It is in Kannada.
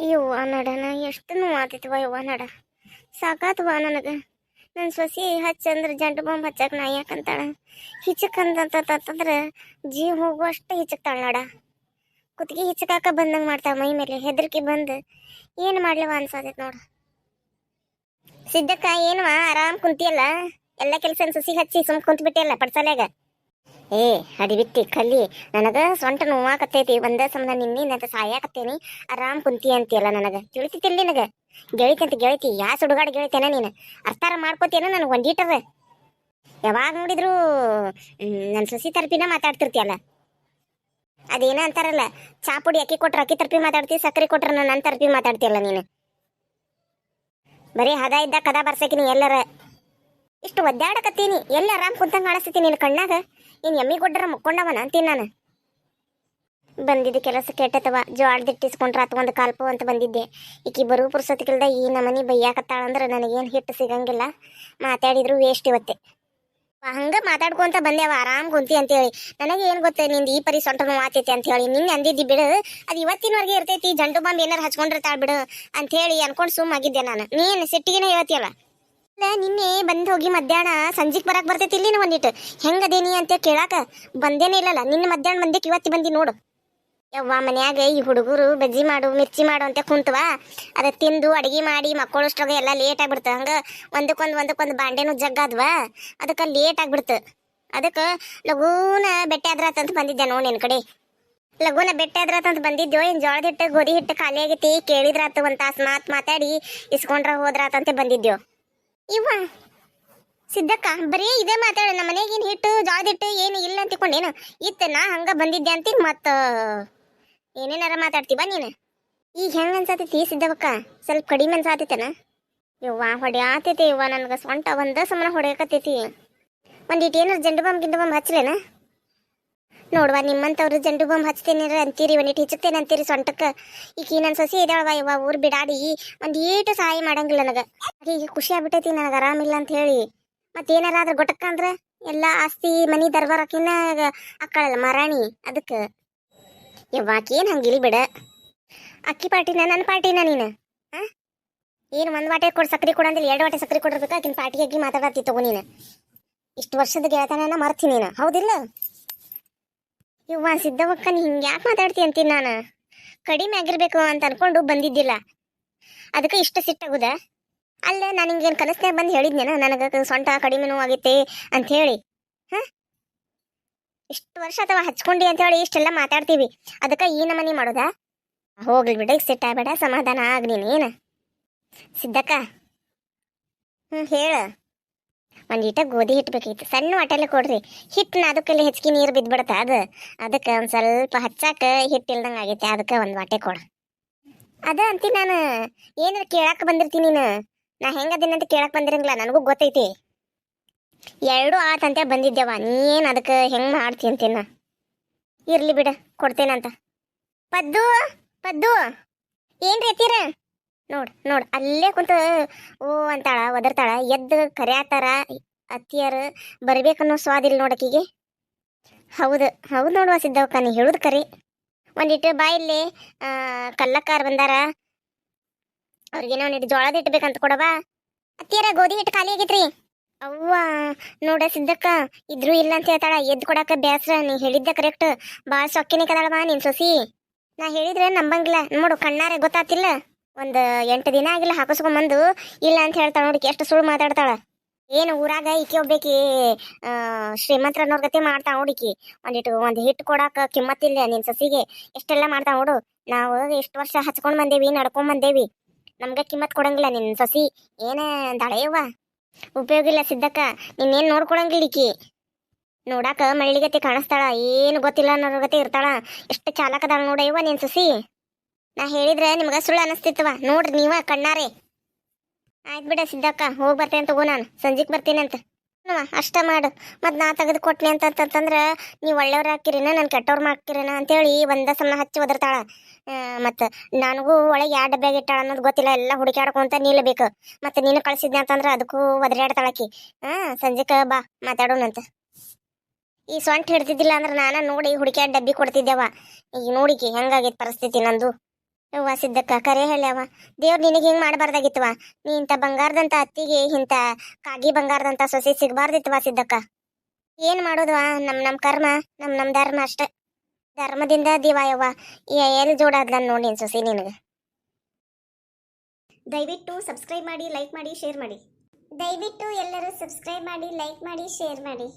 ಯವ್ವ ನಡ, ನಾ ಎಷ್ಟು ನೋವು ಆತೈತಿವ ಯವ್ವ ನಡ. ಸಾಕಾತವ ನನಗೆ. ನನ್ನ ಸೊಸಿ ಹಚ್ಚಂದ್ರೆ ಜಂಟು ಬಾಂಬ್ ಹಚ್ಚಕ್ಕೆ ನಾ ಯಾಕಂತಾಳ? ಹಿಚಕಂತಂತಂದ್ರೆ ಜೀವ ಹೋಗುವಷ್ಟು ಹಿಚಕ್ತಾಳ ನಡ. ಕುತ್ತಿಗೆ ಹಿಚಕಾಕ ಬಂದಂಗೆ ಮಾಡ್ತಾಳ ಮೈ ಮೇಲೆ, ಹೆದರಿಕೆ ಬಂದು ಏನು ಮಾಡ್ಲವ ಅನ್ಸಾತೈತಿ ನೋಡು. ಸಿದ್ದಕ್ಕ ಏನವ ಆರಾಮ್ ಕುಂತಿಯಲ್ಲ? ಎಲ್ಲ ಕೆಲಸ ಸೊಸಿ ಹಚ್ಚಿ ಸುಮ್ ಕುಂತ್ ಬಿಟ್ಟಿಯಲ್ಲ ಪಡ್ಸಲ್ಯಾಗ? ಏ ಅಡಿಬಿಟ್ಟಿ ಕಲ್ಲಿ. ನನಗ ಸೊಂಟ ನೋವಾಕತ್ತೈತಿ, ಒಂದ ಸಂಬಂಧ ನಿನ್ನೆ ನನಗ ಸಾಯಾಕತ್ತೇನಿ. ಆರಾಮ್ ಕುಂತಿ ಅಂತೀಯಲ್ಲ ನನಗ. ತಿಳಿತಿತ್ತಿಲ್ಲ ನಿನಗ? ಅಂತ ಗೆಳಿತಿ, ಯಾ ಸುಡುಗಾಡ ಗೆಳಿತೇನ ನೀನು? ಅರ್ಥಾರ ಮಾಡ್ಕೋತೇನ ನನಗೆ ಒಂದೀಟದ ಯಾವಾಗ ನೋಡಿದ್ರು ನನ್ನ ಸಸಿ ತರ್ಪಿನ ಮಾತಾಡ್ತಿರ್ತೀಯಲ್ಲ? ಅದೇನ ಅಂತಾರಲ್ಲ ಚಾಪುಡಿ ಅಕ್ಕಿ ಕೊಟ್ರ ಅಕ್ಕಿ ತರ್ಪಿ ಮಾತಾಡ್ತಿ, ಸಕ್ಕರೆ ಕೊಟ್ರ ನನ್ನ ತರ್ಪಿ ಮಾತಾಡ್ತಿಯಲ್ಲ ನೀನು? ಬರೀ ಹದ ಇದ್ದ ಕದ ಬರ್ಸಕಿನಿ ಎಲ್ಲರ. ಇಷ್ಟು ಒದ್ದಾಡಕತ್ತೀನಿ, ಎಲ್ಲ ಆರಾಮ್ ಕುಂತಂಗ ಕಾಣಿಸ್ತೀನಿ ನಿನ್ನ ಕಣ್ಣಾಗ? ಏನ್ ಎಮ್ಮಿ ಗೊಡ್ಡರ ಮುಕ್ಕೊಂಡವನ ಅಂತೀನಿ ನಾನು. ಬಂದಿದ್ದ ಕೆಲಸ ಕೆಟ್ಟತವ ಅಥವಾ ಒಂದು ಕಾಲ್ಪು ಅಂತ ಬಂದಿದ್ದೆ. ಈಕಿ ಬರೋ ಪುರ್ಸತಿಗಿಲ್ದ ಈ ನಮನಿ ಬೈಯಾಕತ್ತಾಳಂದ್ರೆ ನನಗೇನು ಹಿಟ್ಟು ಸಿಗಂಗಿಲ್ಲ. ಮಾತಾಡಿದ್ರು ವೇಸ್ಟ್ ಇವತ್ತೆ ಹಂಗ ಮಾತಾಡ್ಕೊಂತ ಬಂದೇವ ಆರಾಮ್ ಕುಂತಿ ಅಂತೇಳಿ. ನನಗೆ ಏನು ಗೊತ್ತ ನಿಂದು ಈ ಪರಿ ಸೊಂಟ ನೋವು ಅಂತ ಹೇಳಿ ನಿನ್ನೆ ಅಂದಿದ್ದಿ ಬಿಡು, ಅದು ಇವತ್ತಿನವರೆಗೆ ಇರ್ತೈತಿ ಜಂಟು ಬಾಂಬ್ ಏನಾರ ಹಚ್ಕೊಂಡಿರ್ತಾಳ ಬಿಡು ಅಂತ ಹೇಳಿ ಅನ್ಕೊಂಡ್ ಸುಮ್ ಆಗಿದ್ದೆ ನಾನು. ನೀನ್ ಸಿಟ್ಟಿಗೆನೇ ಹೇಳ್ತಿಯಲ್ಲ. ನಿನ್ನೆ ಬಂದ್ ಹೋಗಿ ಮಧ್ಯಾಹ್ನ ಸಂಜಿಕ್ ಬರಕ್ ಬರ್ತೈತಿ ಇಲ್ಲಿ ಒಂದಿಟ್ಟು ಹೆಂಗದೇನಿ ಅಂತ ಕೇಳಾಕ ಬಂದೇನೇ ಇಲ್ಲಲ್ಲ. ನಿನ್ನ ಮಧ್ಯಾಹ್ನ ಬಂದಿಕ್ ಇವತ್ತಿ ಬಂದಿ ನೋಡು. ಯವ್ವ, ಮನ್ಯಾಗ ಈ ಹುಡುಗರು ಬಜ್ಜಿ ಮಾಡು, ಮಿರ್ಚಿ ಮಾಡು ಅಂತ ಕುಂತವ. ಅದ ತಿಂದು ಅಡಿಗೆ ಮಾಡಿ ಮಕ್ಕಳಷ್ಟ್ರಾಗ ಎಲ್ಲ ಲೇಟ್ ಆಗ್ಬಿಡ್ತ. ಹಂಗ ಒಂದಕ್ಕೊಂದು ಒಂದಕ್ಕೊಂದು ಬಾಂಡೆನು ಜಗ್ಗಾದ್ವ ಅದಕ್ಕೆ ಲೇಟ್ ಆಗ್ಬಿಡ್ತು. ಅದಕ್ಕೆ ಲಗೂನ ಬೆಟ್ಟೆ ಅಂತ ಬಂದಿದ್ದೆ ನೋಡಿ ನಿನ್ ಕಡೆ. ಲಗೂನ ಬೆಟ್ಟ ಆದ್ರಾತಂತ ಬಂದಿದ್ದೋ ಏನು ಜೋಳದ ಹಿಟ್ಟು, ಗೋಧಿ ಹಿಟ್ಟು ಖಾಲಿ ಆಗೈತಿ ಕೇಳಿದ್ರಾತು ಒಂದ್ ತಾಸು ಮಾತ್ ಮಾತಾಡಿ, ಇಸ್ಕೊಂಡ್ರ ಹೋದ್ರಾತಂತೆ ಬಂದಿದ್ಯೋ. ಇವ ಸಿದ್ದಕ್ಕ, ಬರೀ ಇದೇ ಮಾತಾಡ. ನಮ್ಮ ಮನೆಗೇನು ಹಿಟ್ಟು ಜಾದಿಟ್ಟು ಏನು ಇಲ್ಲ ಅಂತ ಅಂತಿಕೊಂಡೇನು ಇತ್ತು ನಾ ಹಂಗ ಬಂದಿದ್ದೆ ಅಂತ ಮತ್ತ ಏನೇನಾರ ಮಾತಾಡ್ತೀವ ನೀನು. ಈಗ ಹೆಂಗ ಅನ್ಸಾತೈತಿ ಸಿದ್ದವಕ್ಕ ಸ್ವಲ್ಪ ಕಡಿಮೆ ಅನ್ಸಾತೈತನ? ಯವ್ವ, ಹೊಡ್ಯಾತೈತಿ ಯವ್ವ, ನನ್ಗ ಸೊಂಟ ಒಂದ ಸಮನ ಹೊಡೆಯಕತ್ತೈತಿ. ಒಂದಿಟ್ಟು ಏನಾರ ಜಂಡು ಬಾಂಬ್ ಗಿಂಡು ಬಾಂಬ್ ಹಚ್ಲೇನ? ನೋಡ್ವಾ, ನಿಮ್ಮಂತವ್ರು ಜಂಡು ಬಾಂಬ್ ಹಚ್ತೇನೆ ಅಂತೀರಿ ಒಂದಿಟ್ಟು ಹಿಚ್ಚುತ್ತೇನೆ ಅಂತೀರಿ ಸೊಂಟಕ್ಕೆ. ಈಕಿ ನನ್ನ ಸಸಿ ಇದಾಳವ ಯವ್ವ ಊರು ಬಿಡಾಡಿ, ಒಂದು ಏಟು ಸಹಾಯ ಮಾಡಂಗಿಲ್ಲ ನನಗೆ. ಈಗ ಖುಷಿ ಆಗ್ಬಿಟ್ಟೈತಿ ನನಗೆ, ಆರಾಮಿಲ್ಲ ಅಂತ ಹೇಳಿ. ಮತ್ತೇನಾರ ಆದ್ರೆ ಗೊಟ್ಟಕ್ಕ ಅಂದ್ರ, ಎಲ್ಲ ಆಸ್ತಿ, ಮನಿ ದರ್ಬಾರಕಿನ ಅಕ್ಕಳಲ್ಲ ಮರಾಣಿ, ಅದಕ್ಕೆ. ಯವ್ವಾಕೇನು ಹಂಗಿಲ್ ಬಿಡ. ಅಕ್ಕಿ ಪಾರ್ಟಿನ ನನ್ನ ಪಾರ್ಟಿನ ನೀನು? ಆ? ಏನು ಒಂದ್ ವಾಟೆ ಕೊಡು ಸಕ್ರಿ ಕೊಡಂದಿಲ್ಲ ಎರಡು ವಾಟೆ ಸಕ್ರಿ ಕೊಡಿರ್ಬೇಕು ಆಕಿನ ಪಾರ್ಟಿಗೆ ಆಗಿ ಮಾತಾಡತ್ತಿ ತಗೋ ನೀನು. ಇಷ್ಟು ವರ್ಷದ ಗೆಳೆತನ ಮರ್ತಿ ನೀನು. ಹೌದಿಲ್ಲ? ಇವ್ವ ಸಿದ್ದವಕ್ಕ ನೀ ಹಿಂಗೆ ಯಾಕೆ ಮಾತಾಡ್ತಿ ಅಂತೀನಿ ನಾನು? ಕಡಿಮೆ ಆಗಿರ್ಬೇಕು ಅಂತ ಅನ್ಕೊಂಡು ಬಂದಿದ್ದಿಲ್ಲ. ಅದಕ್ಕೆ ಇಷ್ಟು ಸಿಟ್ಟಾಗುದ? ಅಲ್ಲ, ನಾನು ಹಿಂಗೇನು ಕನಸ್ನ್ಯಾಗ ಬಂದು ಹೇಳಿದ್ನೇನ? ನನಗೆ ಸೊಂಟ ಕಡಿಮೆ ನೋವಾಗೈತೆ ಅಂತ ಹೇಳಿ. ಹ? ಇಷ್ಟು ವರ್ಷ ಅಥವಾ ಹಚ್ಕೊಂಡಿ ಅಂತ ಹೇಳಿ ಇಷ್ಟೆಲ್ಲ ಮಾತಾಡ್ತೀವಿ. ಅದಕ್ಕೆ ಈ ನಮನಿ ಮಾಡೋದಾ? ಹೋಗ್ಲಿ ಬಿಡ ಈಗ ಸಿಟ್ಟಾಗಬೇಡ, ಸಮಾಧಾನ ಆಗ್ಲಿ ನೀನು, ಏನು? ಸಿದ್ದಕ್ಕ ಹ್ಞೂ ಹೇಳ. ಒಂದೀಟ ಗೋಧಿ ಹಿಟ್ಟು ಬೇಕಿತ್ತು ಸಣ್ಣ ಹೊಟ್ಟೆಲೆ ಕೊಡ್ರಿ. ಹಿಟ್ಟು ಅದಕ್ಕೆಲ್ಲ ಹೆಚ್ಚಿಗೆ ನೀರು ಬಿದ್ಬಿಡತ್ತ ಅದು. ಅದಕ್ಕೆ ಒಂದು ಸ್ವಲ್ಪ ಹಚ್ಚಾಕ ಹಿಟ್ಟು ಇಲ್ದಂಗೆ ಆಗೈತೆ. ಅದಕ್ಕೆ ಒಂದು ವಾಟೆ ಕೊಡು. ಅದ ಅಂತಿ ನಾನು ಏನಾರ ಕೇಳಾಕ ಬಂದಿರ್ತೀನಿ ನೀನು? ನಾ ಹೆಂಗದಿನ ಅಂತ ಕೇಳಕ್ ಬಂದಿರಂಗಿಲ್ಲ. ನನಗೂ ಗೊತ್ತೈತಿ. ಎರಡು ಆತಂತೆ ಬಂದಿದ್ದೇವ ನೀನು ಅದಕ್ಕೆ ಹೆಂಗೆ ಮಾಡ್ತಿ ಅಂತೀನ ಇರ್ಲಿ ಬಿಡ, ಕೊಡ್ತೇನಂತ. ಪದ್ದು ಪದ್ದು, ಏನ್ರಿ ಎತ್ತೀರ ನೋಡ್ ನೋಡ್, ಅಲ್ಲೇ ಕುಂತ ಓ ಅಂತಾಳ, ಒದರ್ತಾಳ, ಎದ್ದು ಕರ್ಯಾತಾರ, ಅತ್ತಿಯರು ಬರ್ಬೇಕನ್ನೋ ಸ್ವಾದಿಲ್ಲ ನೋಡಕಿಗೆ ಹೌದು ಹೌದು ನೋಡುವ ಸಿದ್ದವಕ್ಕ ನೀ ಹೇಳುದು ಕರಿ. ಒಂದಿಟ್ಟು ಬಾಯಲ್ಲಿ ಕಲ್ಲಕ್ಕಾರ ಬಂದಾರ. ಅವ್ರಿಗೇನೋ ಒಂದಿಟ್ಟು ಜೋಳದ ಹಿಟ್ಟು ಬೇಕಂತ ಕೊಡವಾ ಅತ್ತಿಯರ ಗೋಧಿ ಹಿಟ್ಟು ಖಾಲಿ ಆಗೈತ್ರಿ. ಅವ್ವ, ನೋಡ ಸಿದ್ದಕ್ಕ, ಇದ್ರು ಇಲ್ಲ ಅಂತ ಹೇಳ್ತಾಳ, ಎದ್ದು ಕೊಡಾಕ ಬ್ಯಾಸ್ರ, ನೀ ಹೇಳಿದ್ದ ಕರೆಕ್ಟ್ ಭಾಳ ಸೊಕ್ಕಿನಿ ಕದಾಳವ ನಿನ್ ಸೊಸಿ. ನಾ ಹೇಳಿದ್ರೆ ನಂಬಂಗಿಲ್ಲ, ನೋಡು, ಕಣ್ಣಾರೆ ಗೊತ್ತಾತಿಲ್ಲ. ಒಂದ್ ಎಂಟು ದಿನ ಆಗಿಲ್ಲ, ಹಾಕಿಸ್ಕೊಂಬಂದು. ಇಲ್ಲ ಅಂತ ಹೇಳ್ತಾಳೆ ನೋಡಿ, ಎಷ್ಟು ಸುಳ್ಳು ಮಾತಾಡ್ತಾಳೆ. ಏನು ಊರಾಗ ಈಕೆ ಒಬ್ಬೇಕಿ ಶ್ರೀಮಂತರ ಶ್ರೀಮಂತ್ರನವ್ರ ಗತೆ ಮಾಡ್ತಾಳ ನೋಡಿಕಿ ಒಂದಿಟ್ಟು ಒಂದು ಹಿಟ್ಟು ಕೊಡಾಕ ಕಿಮ್ಮತ್ತಿಲ್ಲ ನಿನ್ ಸಸಿಗೆ. ಎಷ್ಟೆಲ್ಲ ಮಾಡ್ತಾ ನೋಡು. ನಾವು ಎಷ್ಟು ವರ್ಷ ಹಚ್ಕೊಂಡು ಬಂದೇವಿ, ನಡ್ಕೊಂಡ್ ಬಂದೇವಿ. ನಮ್ಗೆ ಕಿಮ್ಮತ್ ಕೊಡಂಗಿಲ್ಲ ನಿನ್ ಸಸಿ. ಏನ ದಳೆಯವ್ವ ಉಪಯೋಗ ಇಲ್ಲ ಸಿದ್ದಕ್ಕ ನಿನ್ನೇನು ನೋಡ್ಕೊಳಂಗಿಲ್ಲ ಈಕಿ. ನೋಡಾಕ ಮಳ್ಳಿಗತಿ ಕಾಣಿಸ್ತಾಳ. ಏನು ಗೊತ್ತಿಲ್ಲ ಅನ್ನೋರ್ ಗತೆ ಇರ್ತಾಳ. ಎಷ್ಟು ಚಾಲಕದಾಳ ನೋಡಯ್ಯವ್ವ ನಿನ್ ಸಸಿ? ನಾ ಹೇಳಿದ್ರೆ ನಿಮ್ಗೆ ಸುಳ್ಳು ಅನಿಸ್ತಿತ್ತವ ನೋಡ್ರಿ ನೀವ ಕಣ್ಣಾರೆ. ಆಯ್ತು ಬಿಡ ಸಿದ್ದಕ್ಕ ಹೋಗಿ ಬರ್ತೇನೆ ತಗೋ ನಾನು. ಸಂಜೆಗೆ ಬರ್ತೀನಿ ಅಂತ. ಅಷ್ಟ ಮಾಡು. ಮತ್ತು ನಾ ತೆಗೆದು ಕೊಟ್ನಿ ಅಂತಂತಂದ್ರೆ ನೀವು ಒಳ್ಳೆಯವ್ರು ಹಾಕಿರೇನ, ನಾನು ಕೆಟ್ಟವ್ರು ಮಾಡ್ಕಿರೇನ ಅಂತೇಳಿ ಒಂದ ಸಮನ ಹಚ್ಚಿ ಒದರ್ತಾಳ. ಮತ್ತು ನನಗೂ ಒಳಗೆ ಯಾವ ಡಬ್ಬ್ಯಾಗ ಇಟ್ಟಾಳ ಅನ್ನೋದು ಗೊತ್ತಿಲ್ಲ. ಎಲ್ಲ ಹುಡುಕ್ಯಾಡ್ಕೊಂತ ನಿಲ್ಲಬೇಕು ಮತ್ತು ನೀನು ಕಳಿಸಿದ್ನಿ ಅಂತಂದ್ರೆ ಅದಕ್ಕೂ ಒದರಾಡ್ತಾಳಕಿ ಹಾಂ ಸಂಜೆಕ ಬಾ ಮಾತಾಡೋಣಂತ ಈ ಸೊಂಟ ಹಿಡ್ತಿದ್ದಿಲ್ಲ ಅಂದ್ರೆ ನಾನು ನೋಡಿ ಹುಡುಕ್ಯಾಡ ಡಬ್ಬಿ ಕೊಡ್ತಿದ್ದೆವ ಈಗ ನೋಡಿಕಿ ಹೆಂಗಾಗೈತೆ ಪರಿಸ್ಥಿತಿ ನಂದು. ಯವ್ವ ಸಿದ್ದಕ್ಕ ಕರೆ ಹೇಳ್ಯವ ದೇವ್ರು ನಿನಗೆ ಹಿಂಗೆ ಮಾಡಬಾರ್ದಾಗಿತ್ತವ ನೀ ಇಂಥ ಬಂಗಾರದಂತ ಅತ್ತಿಗೆ ಇಂಥ ಕಾಗಿ ಬಂಗಾರದಂತ ಸೊಸೆ ಸಿಗಬಾರ್ದಿತ್ತವ ಸಿದ್ದಕ್ಕ? ಏನು ಮಾಡೋದವ? ನಮ್ಮ ನಮ್ಮ ಕರ್ಮ ನಮ್ಮ ನಮ್ಮ ಧರ್ಮ ಅಷ್ಟೆ. ಧರ್ಮದಿಂದ ದಿವ ಯವ್ವ. ಎಲ್ಲಿ ಜೋಡಾದ್ಲ ನೋಡಿ ಸೊಸಿ ಸೊಸೆ ನಿನಗೆ. ದಯವಿಟ್ಟು ಸಬ್ಸ್ಕ್ರೈಬ್ ಮಾಡಿ ಲೈಕ್ ಮಾಡಿ ಶೇರ್ ಮಾಡಿ. ದಯವಿಟ್ಟು ಎಲ್ಲರೂ ಸಬ್ಸ್ಕ್ರೈಬ್ ಮಾಡಿ ಲೈಕ್ ಮಾಡಿ ಶೇರ್ ಮಾಡಿ.